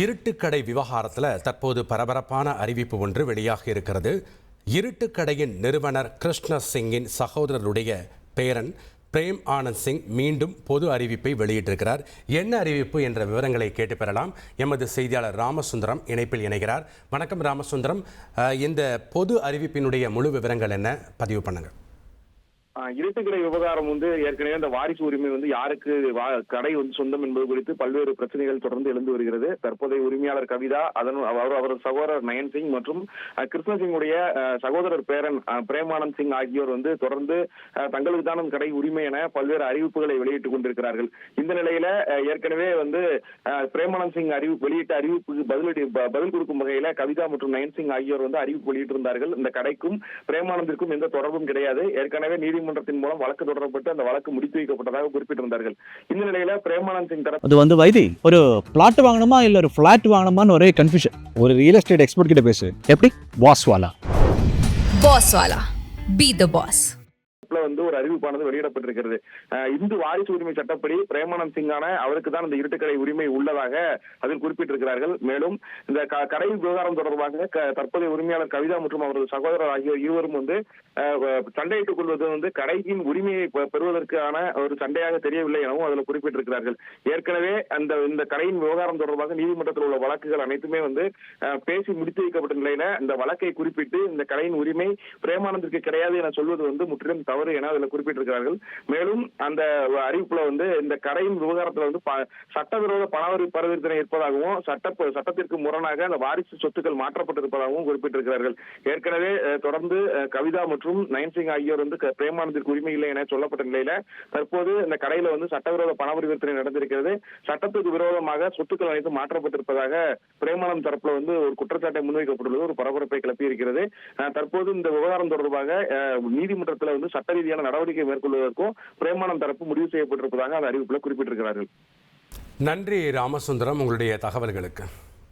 இருட்டுக்கடை விவகாரத்தில் தற்போது பரபரப்பான அறிவிப்பு ஒன்று வெளியாக இருக்கிறது. இருட்டுக்கடையின் நிறுவனர் கிருஷ்ண சிங்கின் சகோதரருடைய பேரன் பிரேம் ஆனந்த் சிங் மீண்டும் பொது அறிவிப்பை வெளியிட்டிருக்கிறார். என்ன அறிவிப்பு என்ற விவரங்களை கேட்டு பெறலாம். எமது செய்தியாளர் ராமசுந்தரம் இணைப்பில் இணைகிறார். வணக்கம் ராமசுந்தரம். இந்த பொது அறிவிப்பினுடைய முழு விவரங்கள் என்ன? பதிவு பண்ணுங்கள் இருட்டுக்கடை விவகாரம் வந்து ஏற்கனவே அந்த வாரிசு உரிமை வந்து யாருக்கு வா- கடை வந்து சொந்தம் என்பது குறித்து பல்வேறு பிரச்சனைகள் தொடர்ந்து எழுந்து வருகிறது. தற்போதைய உரிமையாளர் கவிதா அதன் அவர் அவரது சகோதரர் நயன் சிங் மற்றும் கிருஷ்ண சிங்குடைய சகோதரர் பேரன் பிரேமானந்த் சிங் ஆகியோர் வந்து தொடர்ந்து தங்களுக்கு தானும் கடை உரிமை என பல்வேறு அறிவிப்புகளை வெளியிட்டுக் கொண்டிருக்கிறார்கள். இந்த நிலையில ஏற்கனவே வந்து பிரேமானந்த் சிங் அறிவு வெளியிட்ட அறிவிப்புக்கு பதிலடி ப- பதில் கொடுக்கும் வகையில கவிதா மற்றும் நயன் சிங் ஆகியோர் வந்து அறிவிப்பு வெளியிட்டிருந்தார்கள். இந்த கடைக்கும் பிரேமானந்திற்கும் எந்த தொடர்பும் கிடையாது. ஏற்கனவே நீதிமன்றத்தின் மூலம் வழக்கு தொடரப்பட்டு அந்த வழக்கு முடித்து வைக்கப்பட்டதாக குறிப்பிட்டிருந்தார்கள். இந்த நிலையில பிரேமானந்த் சிங் தரப்பு அது வந்து வைத்தி ஒரு பிளாட் வாங்கணுமா இல்ல ஒரு ஃபிளாட் வாங்கணுமான்னு ஒரே கன்ஃபியூஷன் ஒரு ரியல் எஸ்டேட் எக்ஸ்பர்ட் கிட்ட பேசு. எப்படி? வாஸ்வாலா Boss Wala. Be the boss. வந்து ஒரு அறிவிப்பானது வெளியிடப்பட்டிருக்கிறது. இந்து வாரிசு உரிமை சட்டப்படி பிரேமானந்த் சிங்கான அவருக்கு தான் இந்த இருட்டுக்கடை உரிமை உள்ளதாக அதில் குறிப்பிட்டிருக்கிறார்கள். மேலும் இந்த க- கடை விவகாரம் தொடர்பாக க- தற்போதைய உரிமையாளர் கவிதா மற்றும் அவரது சகோதரர் ஆகியோர் இருவரும் வந்து சண்டையிட்டுக் கொள்வது வந்து கடையின் உரிமையை பெறுவதற்கான ஒரு சண்டையாக தெரியவில்லை எனவும் அதில் குறிப்பிட்டிருக்கிறார்கள். ஏற்கனவே அந்த இந்த கடையின் விவகாரம் தொடர்பாக நீதிமன்றத்தில் உள்ள வழக்குகள் அனைத்துமே வந்து பேசி முடித்து வைக்கப்பட்ட நிலையில இந்த வழக்கை குறிப்பிட்டு இந்த கடையின் உரிமை பிரேமானந்திற்கு கிடையாது என சொல்வது வந்து முற்றிலும் தவறு என அதில் குறிப்பிட்டிருக்கிறார்கள். மேலும் அந்த அறிவிப்புல வந்து இந்த கடையின் விவகாரத்துல வந்து சட்டவிரோத பணவரி பரிவர்த்தனை இருப்பதாகவும் சட்ட சட்டத்திற்கு முரணாக அந்த வாரிசு சொத்துக்கள் மாற்றப்பட்டிருப்பதாகவும் குறிப்பிட்டிருக்கிறார்கள். ஏற்கனவே தொடர்ந்து கவிதா மற்றும் நயன்சிங் ஆகியோர் வந்து பிரேமானந்திற்கு உரிமை இல்லை என சொல்லப்பட்ட நிலையில தற்போது இந்த கடையில வந்து சட்டவிரோத பண பரிவர்த்தனை நடந்திருக்கிறது. சட்டத்துக்கு விரோதமாக சொத்துக்கள் அனைத்து மாற்றப்பட்டிருப்பதாக பிரேமானந்த் தரப்புல வந்து ஒரு குற்றச்சாட்டை முன்வைக்கப்பட்டுள்ளது ஒரு பரபரப்பை கிளப்பி இருக்கிறது தற்போது இந்த விவகாரம் தொடர்பாக நீதிமன்றத்தில் வந்து சட்ட ரீதியான நடவடிக்கை மேற்கொள்வதற்கும் பிரேமானம் தரப்பு முடிவு செய்யப்பட்டிருப்பதாக அந்த அறிவிப்புல குறிப்பிட்டிருக்கிறார்கள். நன்றி ராமசுந்தரம் உங்களுடைய தகவல்களுக்கு.